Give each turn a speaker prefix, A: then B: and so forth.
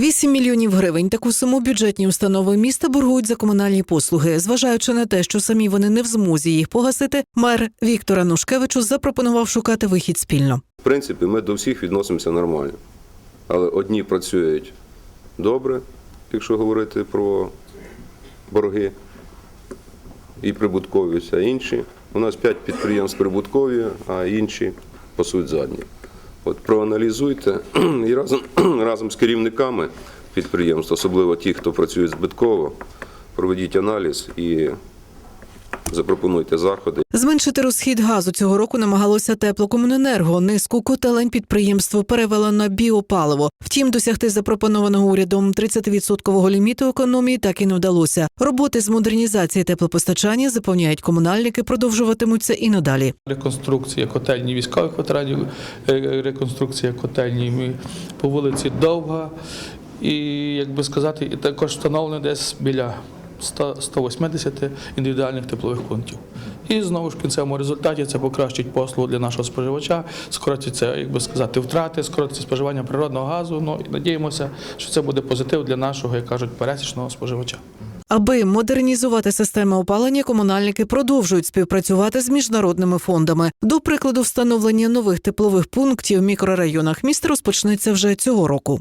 A: 8 мільйонів гривень. Таку суму бюджетні установи міста боргують за комунальні послуги. Зважаючи на те, що самі вони не в змозі їх погасити, мер Віктор Анушкевичус запропонував шукати вихід спільно.
B: В принципі, ми до всіх відносимося нормально. Але одні працюють добре, якщо говорити про борги і прибутковість, а інші. У нас 5 підприємств прибуткові, а інші пасуть задні. От проаналізуйте і разом, разом з керівниками підприємств, особливо ті, хто працює збитково, проведіть аналіз і запропонуйте заходи.
A: Зменшити розхід газу цього року намагалося теплокомуненерго. Низку котелень підприємство перевело на біопаливо. Втім, досягти запропонованого урядом 30-відсоткового ліміту економії так і не вдалося. Роботи з модернізації теплопостачання запевняють комунальники, продовжуватимуться і надалі.
C: Реконструкція котельні військових ветеранів, е, реконструкція котельні ми- по вулиці Довга. І, як би сказати, і також встановлено десь біля 100 180 індивідуальних теплових пунктів. І знову ж в кінцевому результаті це покращить послугу для нашого споживача, скоротиться, як би сказати, втрати, скоротиться споживання природного газу. Ну і надіємося, що це буде позитив для нашого, як кажуть, пересічного споживача.
A: Аби модернізувати системи опалення, комунальники продовжують співпрацювати з міжнародними фондами. До прикладу, встановлення нових теплових пунктів в мікрорайонах міста розпочнеться вже цього року.